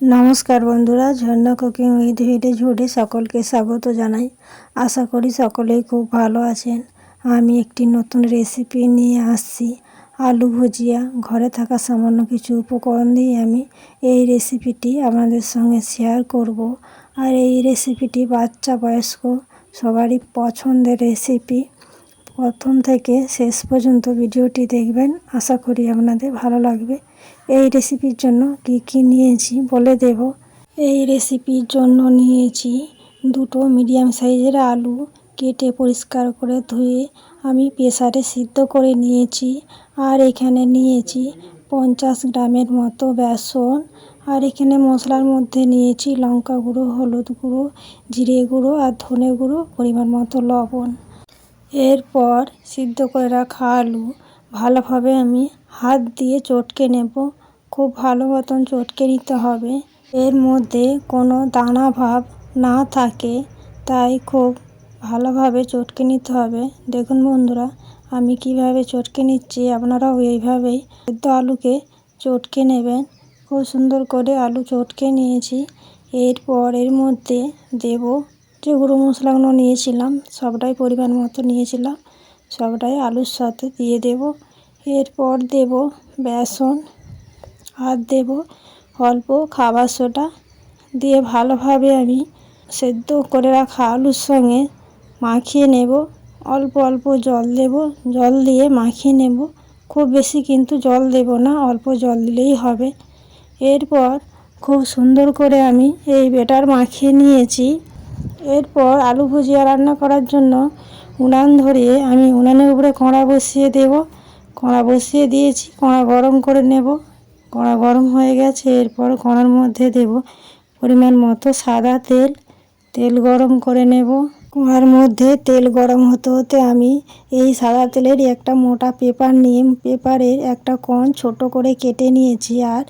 নমস্কার বন্ধুরা, Jharna cooking with ভিডে ঝুড়ে সকলকে স্বাগত জানাই। আশা করি সকলেই খুব ভালো আছেন। আমি একটি নতুন রেসিপি নিয়ে আসছি। আলু ভুজিয়া, ঘরে থাকা সামান্য কিছু উপকরণ দিয়ে আমি এই রেসিপিটি আপনাদের সঙ্গে শেয়ার করব। আর এই রেসিপিটি বাচ্চা বয়স্ক সবারই পছন্দের রেসিপি প্রথম থেকে শেষ পর্যন্ত ভিডিওটি দেখবেন। আশা করি আপনাদের ভালো লাগবে। এই রেসিপির জন্য কি কি নিয়েছি বলে দেব। এই রেসিপির জন্য নিয়েছি দুটো মিডিয়াম সাইজের আলু কেটে পরিষ্কার করে ধুয়ে আমি প্রেসারে সিদ্ধ করে নিয়েছি। আর এখানে নিয়েছি পঞ্চাশ গ্রামের মতো বেসন। আর এখানে মশলার মধ্যে নিয়েছি লঙ্কা গুঁড়ো, হলুদ গুঁড়ো, জিরে গুঁড়ো আর ধনে গুঁড়ো পরিমাণ মতো লবণ। এরপর সিদ্ধ করে রাখা আলু ভালোভাবে আমি হাত দিয়ে চটকে নেব। খুব ভালো মতন চটকে নিতে হবে। এর মধ্যে কোনো দানা ভাব না থাকে, তাই খুব ভালোভাবে চটকে নিতে হবে। দেখুন বন্ধুরা, আমি কীভাবে চটকে নিচ্ছি, আপনারাও এইভাবেই সেদ্ধ আলুকে চটকে নেবেন। খুব সুন্দর করে আলু চটকে নিয়েছি। এরপর এর মধ্যে দেব যে গুঁড়ো মশলাগুলো নিয়েছিলাম, সবটাই পরিমাণ মতো নিয়েছিলাম, সবটাই আলুর সাথে দিয়ে দেব। এরপর দেব বেসন আর দেব, অল্প খাবার সোডা দিয়ে ভালোভাবে আমি সেদ্ধ করে রাখা আলুর সঙ্গে মাখিয়ে নেব। অল্প অল্প জল দেব, জল দিয়ে মাখিয়ে নেব। খুব বেশি কিন্তু জল দেব না, অল্প জল দিলেই হবে। এরপর খুব সুন্দর করে আমি এই বেটার মাখিয়ে নিয়েছি। এরপর আলু ভুজিয়া রান্না করার জন্য উনান ধরিয়ে আমি উনানের উপরে কড়া বসিয়ে দেব। কড়া বসিয়ে দিয়েছি, কড়া গরম করে নেব। কড়া গরম হয়ে গেছে, এরপর কড়ার মধ্যে দেব পরিমাণ মতো সাদা তেল। তেল গরম করে নেব। কড়ার মধ্যে তেল গরম হতে হতে আমি এই সাদা তেলেরই একটা মোটা পেপার নিয়ে, পেপারের একটা কণ ছোট করে কেটে নিয়েছি আর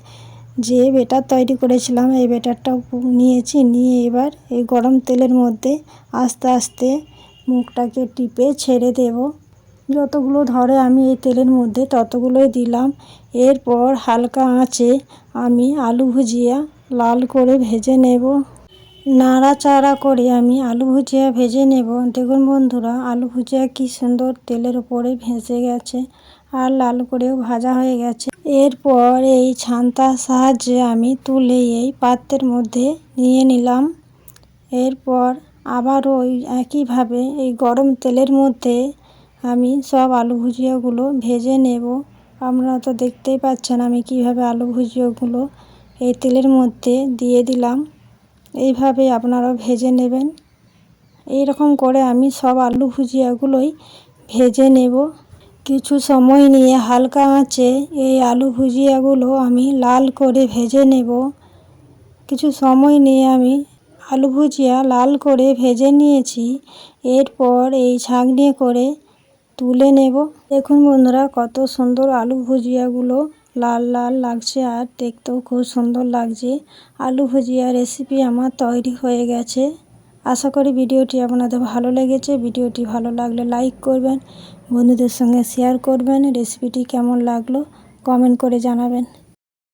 যে বেটার তৈরি করেছিলাম এই বেটারটা নিয়েছি। নিয়ে এবার এই গরম তেলের মধ্যে আস্তে আস্তে মুখটাকে টিপে ছেড়ে দেব। যতগুলো ধরে আমি এই তেলের মধ্যে ততগুলোই দিলাম। এরপর হালকা আঁচে আমি আলু ভুজিয়া লাল করে ভেজে নেব। নাড়াচাড়া করে আমি আলু ভুজিয়া ভেজে নেব। দেখুন বন্ধুরা, আলু ভুজিয়া কি সুন্দর তেলের উপরে ভেসে গেছে আর লাল করেও ভাজা হয়ে গেছে। এরপর এই ছান্তার সাহায্যে আমি তুলে এই পাত্রের মধ্যে নিয়ে নিলাম। এরপর আবার ওই একইভাবে এই গরম তেলের মধ্যে আমি সব আলু ভুজিয়াগুলো ভেজে নেব। আপনারা তো দেখতেই পাচ্ছেন আমি কীভাবে আলু ভুজিয়াগুলো এই তেলের মধ্যে দিয়ে দিলাম। এইভাবে আপনারাও ভেজে নেবেন। এই রকম করে আমি সব আলু ভুজিয়াগুলোই ভেজে নেব। কিছু সময় নিয়ে হালকা আঁচে এই আলু ভুজিয়াগুলো আমি লাল করে ভেজে নেব। কিছু সময় নিয়ে আমি আলু ভুজিয়া লাল করে ভেজে নিয়েছি। এরপর এই ছাঁকনি করে তুলে নেব। দেখুন বন্ধুরা, কত সুন্দর আলু ভুজিয়াগুলো লাল লাল লাগছে আর দেখতেও খুব সুন্দর লাগছে। আলু ভুজিয়া রেসিপি আমার তৈরি হয়ে গেছে। আশা করি ভিডিওটি আপনাদের ভালো লেগেছে। ভিডিওটি ভালো লাগলে লাইক করবেন, বন্ধুদের সঙ্গে শেয়ার করবেন। রেসিপিটি কেমন লাগল কমেন্ট করে জানাবেন।